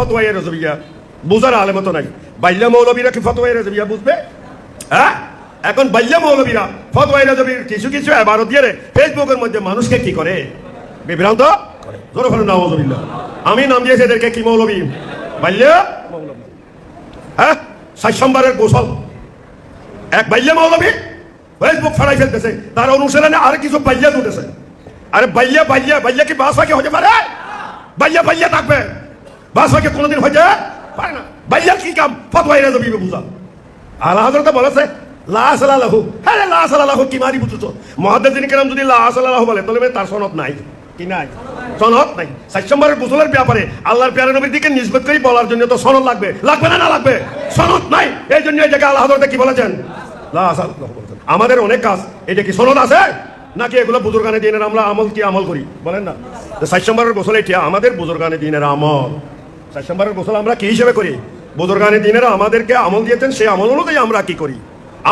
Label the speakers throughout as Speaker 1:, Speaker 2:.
Speaker 1: ফতোয়াই রেজবিয়া বুঝার আলেমত নাই। বাইল্লা মৌলবীরা কি ফতোয়াই বুঝবে? হ্যাঁ? এখন বাইল্লা মৌলবীরা ফতোয়াই রেজবির কিছু কিছু এবারত দিয়ে ফেসবুকের মধ্যে মানুষকে কি করে? বিভ্রান্ত করে। জোরে আমি নাম দিয়েছি এদেরকে কি মৌলবী? মৌলবী। হ্যাঁ? গোসল। এক বাইল্লা মৌলবী ফেসবুক ফাড়াই ফেলতেছে। তার অনুসরণে আর কিছু উঠেছে আরে বাইল্লা বাইল্লা বাইল্লা কি বাস ফাঁকে হতে পারে? বাইল্লা বাইল্লা থাকবে। বাস ফাঁকে কোনোদিন হতে পারে না। বাইল্লার কি কাম? ফতোয়াই রাজবি বুঝা। আল্লাহ হজরতে বলেছে, লা সালাহু হ্যাঁ লা সালাহু কি মারি বুঝছ? মহাদ্দিন কেরাম যদি লা সালাহু বলে, তাহলে তার সনদ নাই। কি নাই? সনদ নাই। ষাট নম্বরের গোসলের ব্যাপারে আল্লাহর প্যারা নবীর দিকে নিষ্পত করে বলার জন্য তো সনদ লাগবে। লাগবে না না লাগবে? সনদ নাই। এই জন্য এই জায়গায় আল্লাহ হজরতে কি বলেছেন। আমাদের অনেক কাজ। এটা কি সনদ আছে? নাকি এগুলো বুজুর্গানে দিনের আমরা আমল কি আমল করি? বলেন না। ষাট নম্বরের গোসল এটা আমাদের বুজুর্গানে দিনের আমল। ষাট নম্বরের গোসল আমরা কি হিসেবে করি? বুজুর্গানে দিনেরা আমাদেরকে আমল দিয়েছেন, সেই আমল অনুযায়ী আমরা কি করি?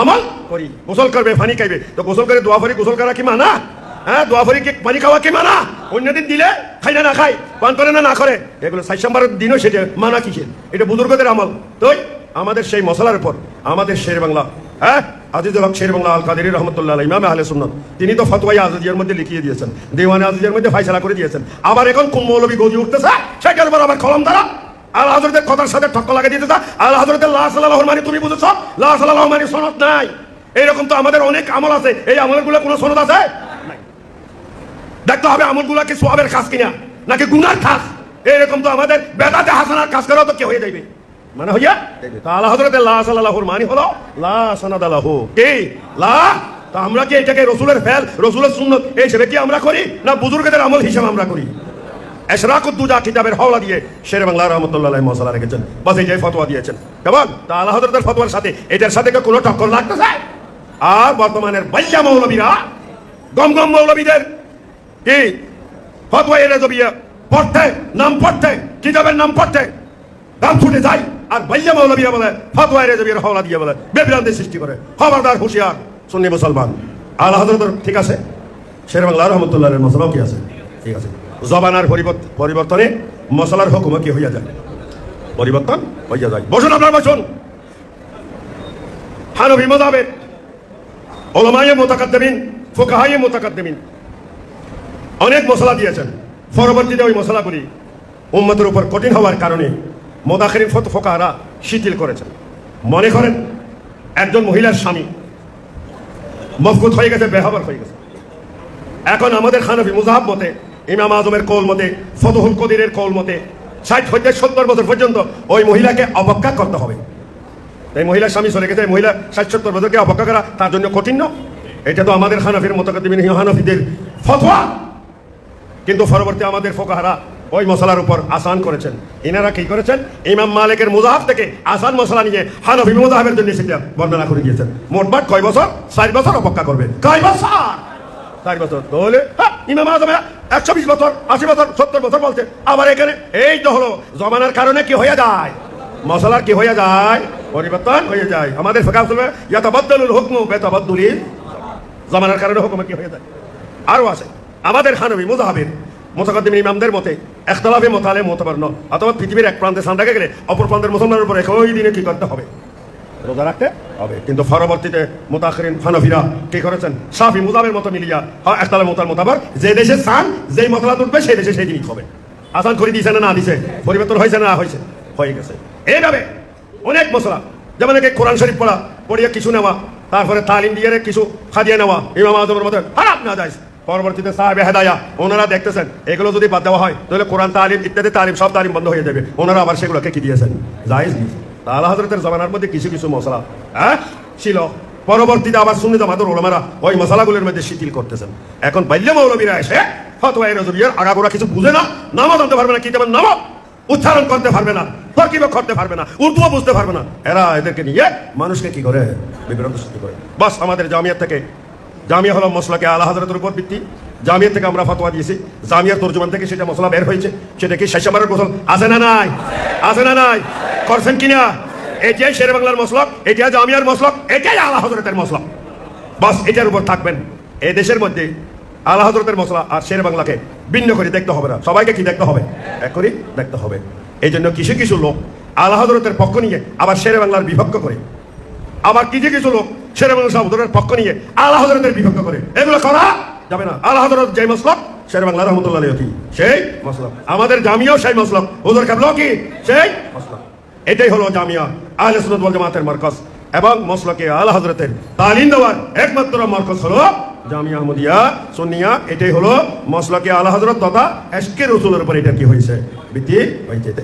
Speaker 1: আমল করি। গোসল করবে পানি খাইবে। তো গোসল করে দোয়া ফরি, গোসল করা কি মানা? হ্যাঁ দোয়া ফরি কি পানি খাওয়া কি মানা? অন্যদিন দিলে খাই না না খাই পান করে না না করে। এগুলো নম্বরের দিনও সেটা মানা কিসের? এটা বুজুর্গদের আমল। তো আমাদের সেই মশলার উপর, আমাদের শের বাংলা। হ্যাঁ? আজিজুল হক শের বাংলা আল কাদের রহমতুল্লাহ ইমাম আহলে সুন্নত, তিনি তো ফতোয়াই আজিজের মধ্যে লিখিয়ে দিয়েছেন, দেওয়ানে আজিজের মধ্যে ফাইসলা করে দিয়েছেন। আবার এখন কোন গজি উঠতেছে? সেটার উপর আবার কলম দ্বারা আল্লাহ হজরতের কথার সাথে ঠক্কর লাগিয়ে দিতে আল্লাহ হজরতের লাহ সাল্লাহ মানে তুমি বুঝেছ? লাহ সাল্লাহ মানে সনদ নাই। এইরকম তো আমাদের অনেক আমল আছে। এই আমলগুলো কোনো সনদ আছে? দেখতে হবে আমলগুলো কি সোয়াবের খাস কিনা, নাকি গুনার খাস? এইরকম তো আমাদের বেদাতে হাসানার কাজ করাও তো কে হয়ে যাইবে। মানে হইয়া তা আল্লাহ হজরতের লাহ সাল্লাহুর মানে হলো লা সানাদ আল্লাহ কে? লা? তা আমরা কি এটাকে রসুলের ফেল, রসুলের সুন্নত এই হিসেবে কি আমরা করি? না বুজুর্গদের আমল হিসেবে আমরা করি? এশরাকুদ্দুজা কিতাবের হাওলা দিয়ে শের বাংলা রহমতুল্লাহ মশলা রেখেছেন, বাস এই যে ফতোয়া দিয়েছেন। কেমন? তা আল্লাহ হজরতের ফতোয়ার সাথে এটার সাথে কোনো টক্কর লাগতেছে? আর বর্তমানের বাইয়া মৌলবীরা গম গম মৌলবীদের, কি? ফতোয়া এনে জবিয়ে পড়তে, নাম পড়তে, কিতাবের নাম পড়তে দাম ছুটে যায়। আর বাইয়া মৌলবীরা বলে, ফতোয়া জবিয়ে হাওলা দিয়ে বলে বেবিরান্তি সৃষ্টি করে। খবরদার, হুঁশিয়ার, সুন্নি মুসলমান। হজরতের ঠিক আছে? শের বাংলা রহমতুল্লাহের মশলাও কি আছে? ঠিক আছে। জবানার পরিবর্ত- পরিবর্তনে মশলার হুকুম কি হইয়া যায়? পরিবর্তন হইয়া যায়। বসুন আপনার, বসুন। হানবি মজাবের ওলামায়ে মোতাকাদ্দেমিন, ফোকাহায়ে মোতাকাদ্দেমিন। অনেক মশলা দিয়েছেন। পরবর্তীতে ওই মশলাগুলি উম্মতের উপর কঠিন হওয়ার কারণে মোদাখরিন ফত ফোকাহারা শিথিল করেছেন মনে করেন, একজন মহিলার স্বামী মফকুত হয়ে গেছে, বেহাবার হয়ে গেছে। এখন আমাদের খানফি মুজাহাব মতে, ইমাম আজমের কৌল মতে, ফতহুল কদিরের কৌল মতে, ষাট হইতে সত্তর বছর পর্যন্ত ওই মহিলাকে অপেক্ষা করতে হবে। এই মহিলার স্বামী চলে গেছে মহিলা ষাট সত্তর বছরকে অপেক্ষা করা তার জন্য কঠিন না। এটা তো আমাদের খানফির মতকাদিমিন হানফিদের ফতোয়া। কিন্তু পরবর্তী আমাদের ফোকাহারা ওই মশলার উপর আসান করেছেন। ইনারা কি করেছেন? ইমাম মালিকের মুজাহাব থেকে আসান মশলা নিয়ে হানফি মুজাহাবের জন্য সেটা বর্ণনা করে দিয়েছেন। মোটমাট কয় বছর? চার বছর অপেক্ষা করবে। কয় বছর? চার বছর। তাহলে হ্যাঁ, ইমাম আজমে একশো বিশ বছর আশি বছর সত্তর বছর বলছে। আবার এখানে এই তো হলো জমানার কারণে কি হয়ে যায়? মশলার কি হয়ে যায়? পরিবর্তন হয়ে যায়। আমাদের ফেকা বলবে ইয়াতাবাদ্দালুল হুকমু বেতাবাদ্দুলি জমানার কারণে হুকুমে কি হয়ে যায়? আরও আছে। আমাদের হানবি মুজাহাবের মোতাকাদ্দিম ইমামদের মতে একতলাফে মোতালে মোতাবার ন অথবা পৃথিবীর এক প্রান্তে স্থান রেখে গেলে অপর প্রান্তের মুসলমানের উপর একই দিনে কি করতে হবে? রোজা রাখতে হবে। কিন্তু পরবর্তীতে মোতাখরিন হানফিরা কি করেছেন? সাফি মুজাবের মতো মিলিয়া হ্যাঁ একতলা মোতার মোতাবার, যে দেশে স্থান যেই মতলা উঠবে, সেই দেশে সেই জিনিস হবে। আসান করে দিয়েছে না না দিছে? পরিবর্তন হয়েছে না হয়েছে? হয়ে গেছে। এইভাবে অনেক মশলা, যেমন একে কোরআন শরীফ পড়া, পড়িয়া কিছু নেওয়া, তারপরে তালিম দিয়ে কিছু খাদিয়ে নেওয়া, ইমাম আজমের মতো খারাপ না যায় পরবর্তীতে সাহেব হেদায়া, ওনারা দেখতেছেন, এগুলো যদি বাদ দেওয়া হয়, তাহলে কোরআন তালিম, ইত্যাদি তালিম, সব তালিম বন্ধ হয়ে যাবে। ওনারা আবার সেগুলোকে কি দিয়েছেন? জায়েজ আল্লাহ হজরতের জমানার মধ্যে কিছু কিছু মশলা হ্যাঁ? ছিল। পরবর্তীতে আবার শুনে আমাদের ওলামারা ওই মশলাগুলোর মধ্যে শিথিল করতেছেন। এখন বাল্য মৌলবীরা এসে ফতোয়া রজবিয়ার আগাগোড়া কিছু বুঝে না, নামাজ আনতে পারবে না, কি দেবেন? নামাজ! উচ্চারণ করতে পারবে না তর্কিব করতে পারবে না, উর্দুও বুঝতে পারবে না। এরা এদেরকে নিয়ে মানুষকে কি করে? বিভ্রান্ত করে। বাস আমাদের জামিয়ার থেকে জামিয়া হলো মশলাকে আল্লাহ হাজরতের উপর ভিত্তি। জামিয়ার থেকে আমরা ফতোয়া দিয়েছি। জামিয়ার তর্জমান থেকে সেটা মশলা বের হয়েছে। সেটা কি শেষবারের গোসল। আছে না নাই? আছে না নাই? করছেন কিনা এটাই শের বাংলার মশলক এটা জামিয়ার মশলক এটাই আল্লাহ হজরতের মশলক। বাস, এটার উপর থাকবেন। এই দেশের মধ্যে আল্লাহ হজরতের মশলা আর শের বাংলাকে ভিন্ন করে দেখতে হবে না। সবাইকে কি দেখতে হবে? এক করে দেখতে হবে। এই জন্য কিছু কিছু লোক আল্লাহ হজরতের পক্ষ নিয়ে আবার শেরে বাংলার বিভক্ত করে। আবার কিছু কিছু লোক শেরে বাংলা পক্ষ নিয়ে আল্লাহ হজরতের করে। এগুলো করা যাবে না। আল্লাহ হজরত যে মসলক, শেরে বাংলা রহমতুল্লাহ সেই মসলক। আমাদের সেই মসলক। হুজুর কি? সেই মসলক। এটাই হলো জামিয়া। আহলে সুন্নাত ওয়াল জামাতের এবং মসলকে আলা হযরতের তালিম দেওয়ার একমাত্র মার্কাজ হলো জামিয়া আহমদিয়া, সুন্নিয়া। এটাই হলো মসলকে আলা হযরত তথা এশকে রসুলের উপর এটা কি হয়েছে? ভিত্তি হয়েছে